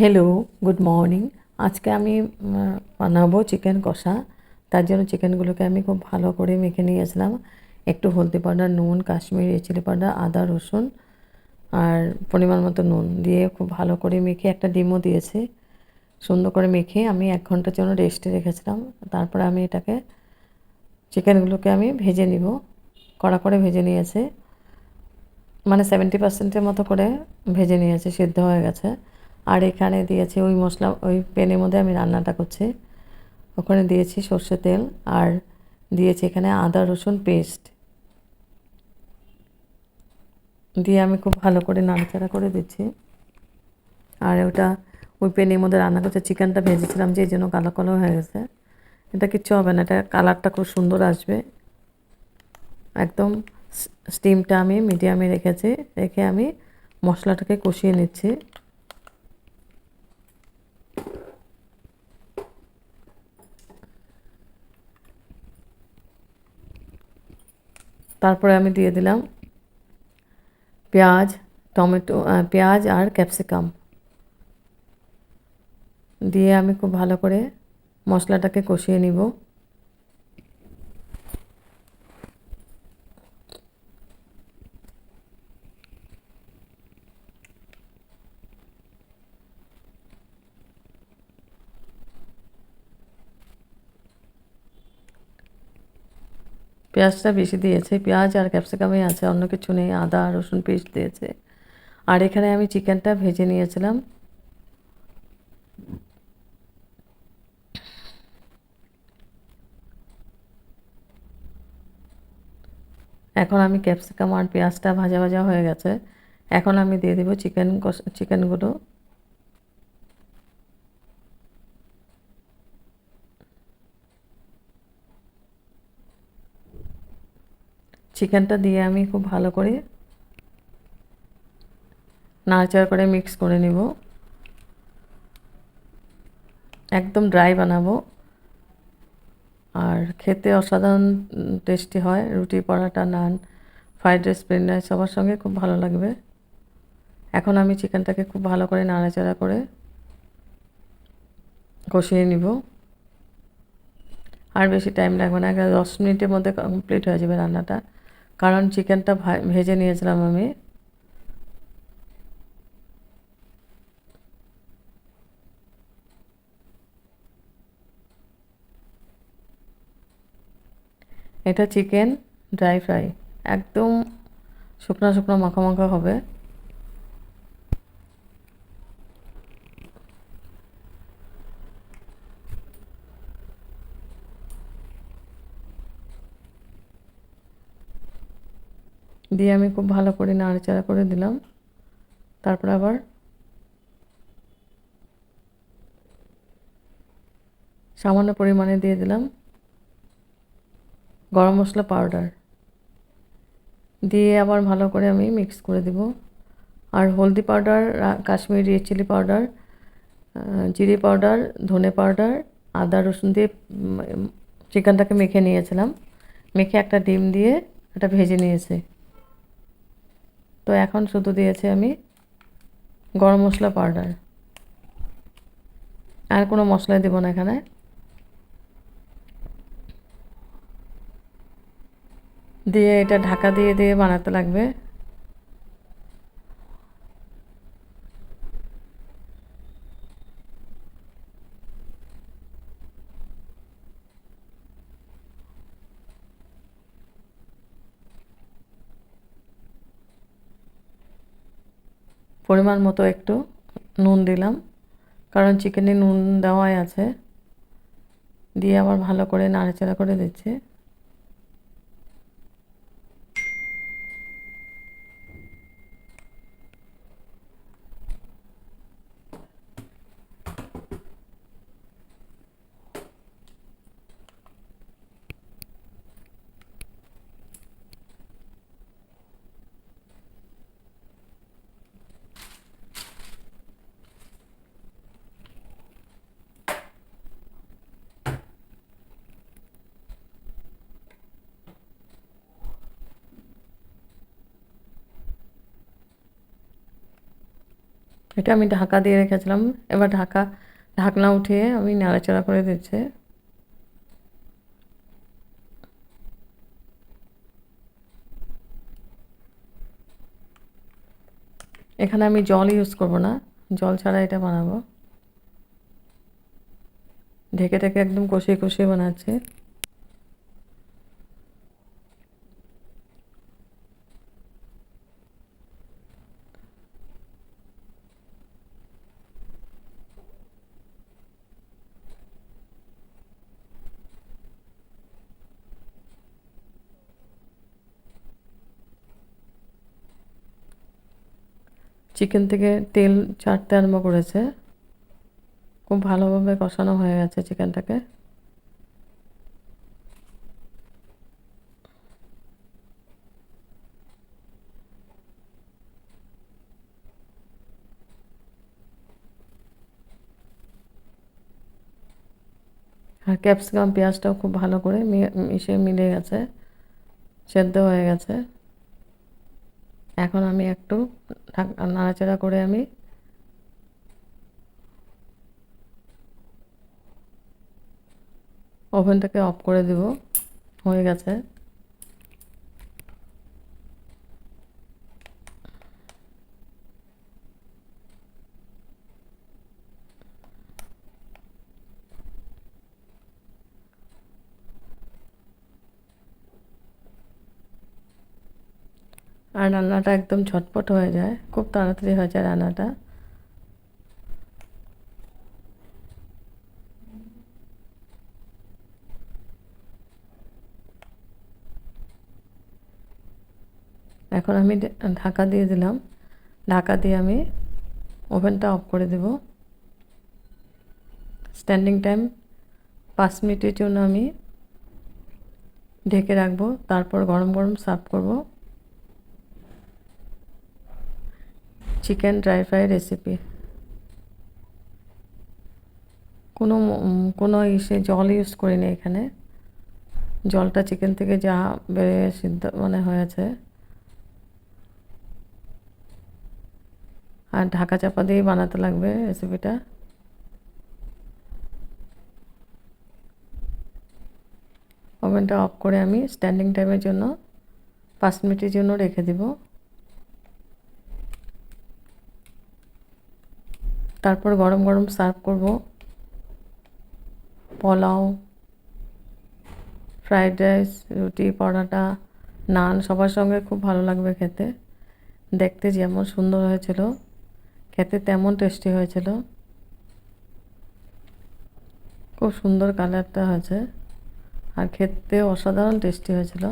Hello good morning আজকে আমি বানাবো চিকেন কষা। তার জন্য চিকেনগুলোকে আমি খুব ভালো করে মেখে নিয়েছিলাম। একটু হলদি পাউডার, নুন, কাশ্মীরি চিলি পাউডার আদা, রসুন আর পরিমাণ মতো নুন দিয়ে খুব ভালো করে মেখে একটা ডিমও দিয়েছি। সুন্দর করে মেখে আমি এক ঘণ্টার জন্য রেস্টে রেখেছিলাম। তারপরে আমি এটাকে চিকেনগুলোকে আমি ভেজে নিব। কড়া করে ভেজে নিয়েছে। মানে সেভেন্টি পার্সেন্টের মতো করে ভেজে নিয়েছে, সিদ্ধ হয়ে গেছে। আর এখানে দিয়েছি ওই মশলা, ওই প্যানের মধ্যে আমি রান্নাটা করছি। ওখানে দিয়েছি সর্ষে তেল আর দিয়েছি এখানে আদা রসুন পেস্ট। দিয়ে আমি খুব ভালো করে নাড়াচাড়া করে দিচ্ছি। আর ওটা ওই প্যানের মধ্যে রান্না করছে, চিকেনটা ভেজেছিলাম যে এই জন্য কালো কালো হয়ে গেছে। এটা কিচ্ছু হবে না, এটা কালারটা খুব সুন্দর আসবে। একদম স্টিমটা আমি মিডিয়ামে রেখেছি, রেখে আমি মশলাটাকে কষিয়ে নিচ্ছি। তারপরে আমি দিয়ে দিলাম পেঁয়াজ, টমেটো পেঁয়াজ আর ক্যাপসিকাম। দিয়ে আমি খুব ভালো করে মশলাটাকে কষিয়ে নিব। পেঁয়াজটা বেশি দিয়েছে, পেঁয়াজ আর ক্যাপসিকামই আছে, অন্য কিছু নেই, আদা, রসুন পেস্ট দিয়েছে। আর এখানে আমি চিকেনটা ভেজে নিয়েছিলাম। এখন আমি ক্যাপসিকাম আর পেঁয়াজটা ভাজা ভাজা হয়ে গেছে। এখন আমি দিয়ে দেবো চিকেন চিকেনগুলো। চিকেনটা দিয়ে আমি খুব ভালো করে নাড়াচাড়া করে মিক্স করে নিব। একদম ড্রাই বানাবো। আর খেতে অসাধারণ টেস্টি হয়। রুটি, paratha, naan, fried rice, plain rice সবার সঙ্গে খুব ভালো লাগবে। এখন আমি চিকেনটাকে খুব ভালো করে নাড়াচাড়া করে কষিয়ে নিব। আর বেশি টাইম লাগবে না। দশ মিনিটের মধ্যে কমপ্লিট হয়ে যাবে রান্নাটা। কারণ চিকেনটা ভেজে নিয়েছিলাম আমি। এটা চিকেন ড্রাই ফ্রাই। একদম শুকনো শুকনো মাখা মাখা হবে। দিয়ে আমি খুব ভালো করে নাড়াচাড়া করে দিলাম। তারপর আবার সামান্য পরিমাণে দিয়ে দিলাম গরম মশলা পাউডার। দিয়ে আবার ভালো করে আমি মিক্স করে দেব। আর হলদি পাউডার কাশ্মীরি চিলি পাউডার জিরে পাউডার, ধনে পাউডার, আদা রসুন দিয়ে চিকেনটাকে মেখে নিয়েছিলাম। মেখে একটা ডিম দিয়ে এটা ভেজে নিয়েছে। তো এখন শুধু দিয়েছি আমি গরম মশলা পাউডার। আর কোনো মশলা দেবো না এখানে। দিয়ে এটা ঢাকা দিয়ে দিয়ে বানাতে লাগবে। পরিমাণ মতো একটু নুন দিলাম। কারণ চিকেনে নুন দেওয়াই আছে। দিয়ে আবার ভালো করে নাড়াচাড়া করে দিচ্ছি। এটা আমি ঢাকা দিয়ে রেখেছিলাম। এবার ঢাকা, ঢাকনা উঠিয়ে আমি নাড়াচাড়া করে দিচ্ছি। এখানে আমি জল ইউজ করব না। জল ছাড়া এটা বানাবো। ঢেকে ঢেকে একদম কষিয়ে কষিয়ে বানাচ্ছি। চিকেন থেকে তেল ছাড়তে আরম্ভ করেছে। খুব ভালোভাবে কষানো হয়ে গেছে চিকেনটাকে। আর ক্যাপসিকাম, পেঁয়াজটাও খুব ভালো করে মিশে মিলে গেছে, সেদ্ধ হয়ে গেছে। এখন আমি একটু নাড়াচাড়া করে আমি ওভেনটাকে অফ করে দেব। হয়ে গেছে। আর রান্নাটা একদম ঝটপট হয়ে যায়। খুব তাড়াতাড়ি হয়ে যায় রান্নাটা। এখন আমি ঢাকা দিয়ে দিলাম। ঢাকা দিয়ে আমি ওভেনটা অফ করে দেব। স্ট্যান্ডিং টাইম পাঁচ মিনিটের জন্য আমি ঢেকে রাখব। তারপর গরম গরম সার্ভ করব। চিকেন ড্রাই ফ্রাই রেসিপি কোনো কোনো ইসে জল ইউজ করিনি এখানে। জলটা চিকেন থেকে যা বেড়ে সিদ্ধ মানে হয়েছে। আর ঢাকা চাপা দিয়েই বানাতে লাগবে রেসিপিটা ওভেনটা অফ করে আমি স্ট্যান্ডিং টাইমের জন্য পাঁচ মিনিটের জন্য রেখে দিব। তারপর গরম গরম সার্ভ করব। পোলাও, ফ্রাইড রাইস, রুটি, পরোটা, নান, সবার সঙ্গে খুব ভালো লাগবে খেতে। দেখতে যেমন সুন্দর হয়েছিল, খেতে তেমন টেস্টি হয়েছিল। খুব সুন্দর কালারটা হয়েছে, আর খেতে অসাধারণ টেস্টি হয়েছিল।